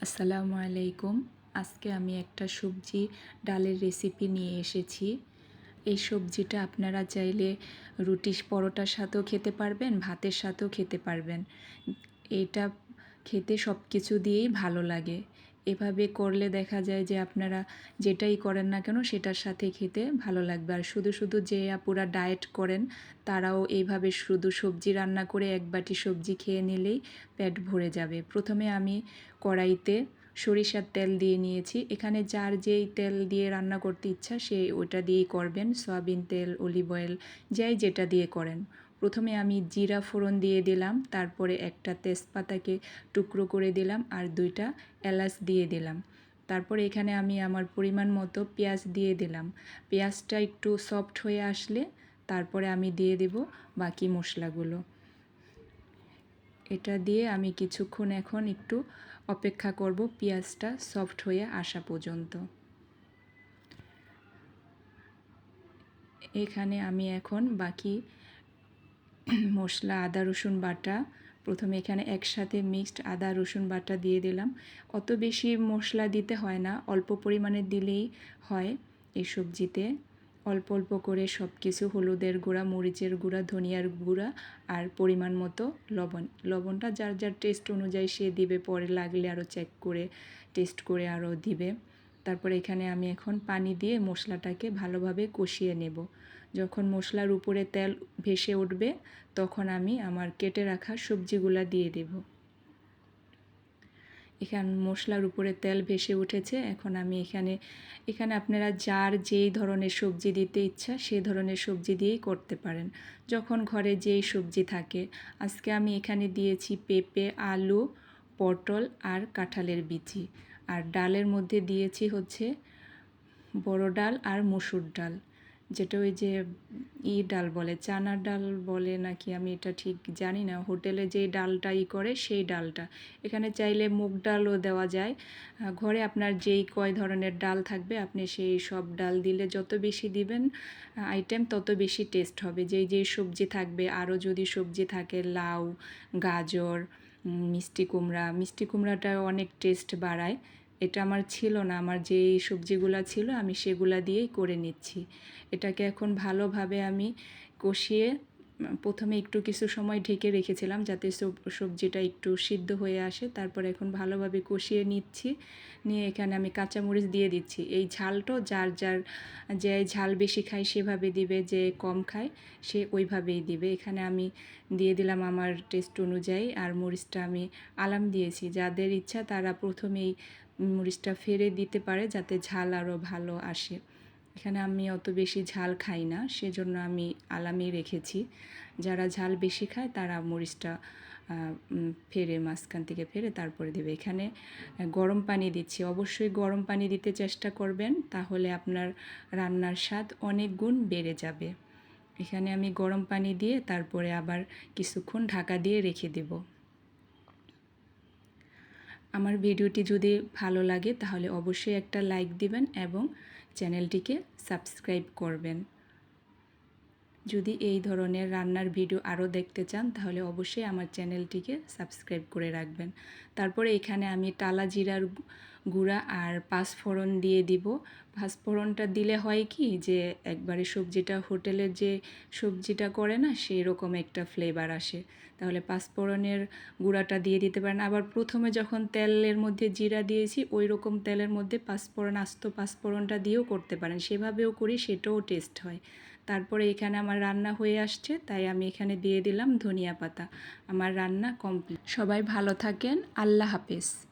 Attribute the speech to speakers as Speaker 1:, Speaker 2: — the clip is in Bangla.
Speaker 1: আসসালামু আলাইকুম। আজকে আমি একটা সবজি ডালের রেসিপি নিয়ে এসেছি। এই সবজিটা আপনারা চাইলে রুটি পরোটার সাথেও খেতে পারবেন, ভাতের সাথেও খেতে পারবেন। এটা খেতে সব কিছু দিয়েই ভালো লাগে। এভাবে করলে দেখা যায় যে আপনারা যেটাই করেন না কেন সেটার সাথে খেতে ভালো লাগবে। আর শুধু শুধু যে আপুরা ডায়েট করেন, তারাও এইভাবে শুধু সবজি রান্না করে এক বাটি সবজি খেয়ে নিলেই পেট ভরে যাবে। প্রথমে আমি কড়াইতে সরিষার তেল দিয়ে নিয়েছি। এখানে যার যেই তেল দিয়ে রান্না করতে ইচ্ছা সে ওটা দিয়েই করবেন। সয়াবিন তেল অলিভ অয়েল যাই যেটা দিয়ে করেন। প্রথমে আমি জিরা ফোড়ন দিয়ে দিলাম, তারপরে একটা তেজপাতাকে টুকরো করে দিলাম আর দুইটা এলাচ দিয়ে দিলাম। তারপরে এখানে আমি আমার পরিমাণ মতো পেঁয়াজ দিয়ে দিলাম। পেঁয়াজটা একটু সফট হয়ে আসলে তারপরে আমি দিয়ে দেব বাকি মশলাগুলো। এটা দিয়ে আমি কিছুক্ষণ এখন একটু অপেক্ষা করব পেঁয়াজটা সফট হয়ে আসা পর্যন্ত। এখানে আমি এখন বাকি মশলা, আদা, রসুন বাটা। প্রথমে এখানে একসাথে মিক্সড আদা, রসুন বাটা দিয়ে দিলাম। অত বেশি মশলা দিতে হয় না, অল্প পরিমাণে দিলেই হয় এই সবজিতে। অল্প অল্প করে সব কিছু হলুদের গুঁড়া, মরিচের গুঁড়া, ধনিয়ার গুঁড়া আর পরিমাণ মতো লবণ। লবণটা যার যার টেস্ট অনুযায়ী সে দিবে, পরে লাগলে আরও চেক করে টেস্ট করে আরও দিবে। তারপরে এখানে আমি এখন পানি দিয়ে মশলাটাকে ভালোভাবে কষিয়ে নেব। যখন মশলার উপরে তেল ভেসে উঠবে, তখন আমি আমার কেটে রাখা সবজিগুলা দিয়ে দেব। এখানে মশলার উপরে তেল ভেসে উঠেছে, এখন আমি এখানে এখানে আপনারা যার যেই ধরনের সবজি দিতে ইচ্ছা সেই ধরনের সবজি দিয়েই করতে পারেন। যখন ঘরে যেই সবজি থাকে, আজকে আমি এখানে দিয়েছি পেঁপে, আলু পটল আর কাঁঠালের বিচি। আর ডালের মধ্যে দিয়েছি হচ্ছে বড় ডাল আর মসুর ডাল। যেটা ওই যে ই ডাল বলে চানার ডাল বলে নাকি আমি এটা ঠিক জানি না। হোটেলে যে ডালটা ই করে সেই ডালটা। এখানে চাইলে মুগ ডালও দেওয়া যায়। ঘরে আপনার যেই কয় ধরনের ডাল থাকবে, আপনি সেই সব ডাল দিলে যত বেশি দিবেন আইটেম তত বেশি টেস্ট হবে। যেই যেই সবজি থাকবে, আরও যদি সবজি থাকে, লাউ, গাজর মিষ্টি কুমড়া। মিষ্টি কুমড়াটা অনেক টেস্ট বাড়ায়। এটা আমার ছিল না। আমার যে সবজিগুলো ছিল, আমি সেগুলো দিয়েই করে নিচ্ছি। এটাকে এখন ভালোভাবে আমি কষিয়ে প্রথমে একটু কিছু সময় ঢেকে রেখেছিলাম যাতে সবজিটা একটু সিদ্ধ হয়ে আসে। তারপর এখন ভালোভাবে কষিয়ে নিচ্ছি। নিয়ে এখানে আমি কাঁচামরিচ দিয়ে দিচ্ছি। এই ঝালটাও যার যার যে ঝাল বেশি খায় সেভাবে দিবে, যে কম খায় সে ওইভাবেই দিবে। এখানে আমি দিয়ে দিলাম আমার টেস্ট অনুযায়ী। আর মরিচটা আমি আলাম দিয়েছি। যাদের ইচ্ছা তারা প্রথমেই মরিচটা ফেরে দিতে পারে যাতে ঝাল আরও ভালো আসে। এখানে আমি অত বেশি ঝাল খাই না, সেজন্য আমি আলামি রেখেছি। যারা ঝাল বেশি খায়, তারা মরিচটা ফেরে, মাঝখান থেকে ফেরে তারপরে দেবে। এখানে গরম পানি দিচ্ছি। অবশ্যই গরম পানি দিতে চেষ্টা করবেন, তাহলে আপনার রান্নার স্বাদ অনেক গুণ বেড়ে যাবে। এখানে আমি গরম পানি দিয়ে তারপরে আবার কিছুক্ষণ ঢাকা দিয়ে রেখে দেব। আমার ভিডিওটি যদি ভালো লাগে, তাহলে অবশ্যই একটা লাইক দিবেন এবং চ্যানেলটিকে সাবস্ক্রাইব করবেন। যদি এই ধরনের রান্নার ভিডিও আরও দেখতে চান, তাহলে অবশ্যই আমার চ্যানেলটিকে সাবস্ক্রাইব করে রাখবেন। তারপরে এখানে আমি টালা জিরার গুঁড়া আর পাঁচফোড়ন দিয়ে দিব। পাঁচফোড়নটা দিলে হয় কি যে, একবারে সবজিটা হোটেলের যে সবজিটা করে না সেই রকম একটা ফ্লেভার আসে। তাহলে পাঁচফোড়নের গুঁড়াটা দিয়ে দিতে পারেন। আবার প্রথমে যখন তেলের মধ্যে জিরা দিয়েছি ওই রকম তেলের মধ্যে পাঁচফোড়ন, আস্ত পাঁচফোড়নটা দিয়েও করতে পারেন। সেভাবেও করি, সেটাও টেস্ট হয়। তারপরে এখানে আমার রান্না হয়ে আসছে, তাই আমি এখানে দিয়ে দিলাম ধনিয়া পাতা। আমার রান্না কমপ্লিট সবাই ভালো থাকেন। আল্লাহ হাফেজ।